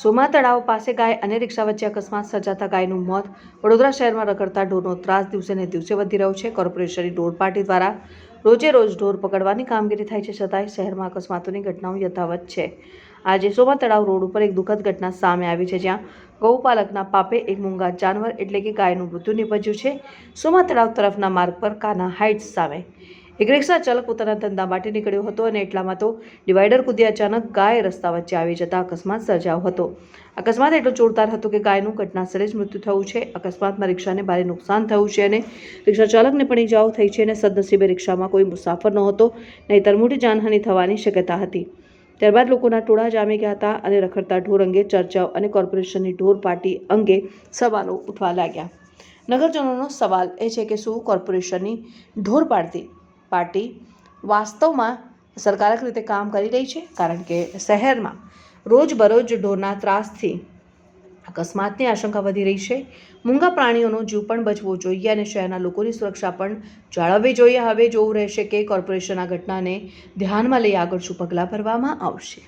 સોમા તળાવ પાસે ગાય અને રિક્ષા વચ્ચે અકસ્માત સર્જાતા ગાયનું મોત વડોદરા શહેરમાં રખડતા ઢોરનો ત્રાસ દિવસે ને દિવસે વધી રહ્યો છે. કોર્પોરેશનની ઢોર પાર્ટી દ્વારા રોજે રોજ ઢોર પકડવાની કામગીરી થાય છે છતાંય શહેરમાં અકસ્માતોની ઘટનાઓ યથાવત છે. આજે સોમા તળાવ રોડ ઉપર એક દુઃખદ ઘટના સામે આવી છે જ્યાં ગૌપાલકના પાપે એક મૂંગા જાનવર એટલે કે ગાયનું મૃત્યુ નિપજ્યું છે. સોમા તળાવ તરફના માર્ગ પર કાના હાઇટ્સ સામે એક રિક્ષા ચાલક પોતાના ધંધા માટે નીકળ્યો હતો અને એટલામાં તો ડિવાઈડર કૂદી અચાનક ગાય રસ્તા વચ્ચે આવી જતા અકસ્માત સર્જાયો હતો. અકસ્માત એટલો જોરદાર હતો કે ગાયનું ઘટનાસ્થળે જ મૃત્યુ થયું છે. અકસ્માતમાં રિક્ષાને ભારે નુકસાન થયું છે અને રિક્ષા ચાલકને પણ ઈજાઓ થઈ છે અને સદનસીબે રિક્ષામાં કોઈ મુસાફર નહોતો, નહીંતર મોટી જાનહાનિ થવાની શક્યતા હતી. ત્યારબાદ લોકોના ટોળા જામી ગયા હતા અને રખડતા ઢોર અંગે ચર્ચાઓ અને કોર્પોરેશનની ઢોર પાર્ટી અંગે સવાલો ઉઠવા લાગ્યા. નગરજનોનો સવાલ એ છે કે શું કોર્પોરેશનની ઢોર પાડતી પાર્ટી વાસ્તવમાં સરકારક રીતે કામ કરી રહી છે, કારણ કે શહેરમાં રોજબરોજ ઢોરના ત્રાસથી અકસ્માતની આશંકા વધી રહી છે. મૂંગા પ્રાણીઓનો જીવ પણ બચવો જોઈએ અને શહેરના લોકોની સુરક્ષા પણ જાળવવી જોઈએ. હવે જોવું રહેશે કે કોર્પોરેશન આ ઘટનાને ધ્યાનમાં લઈ આગળ શું પગલાં ભરવામાં આવશે.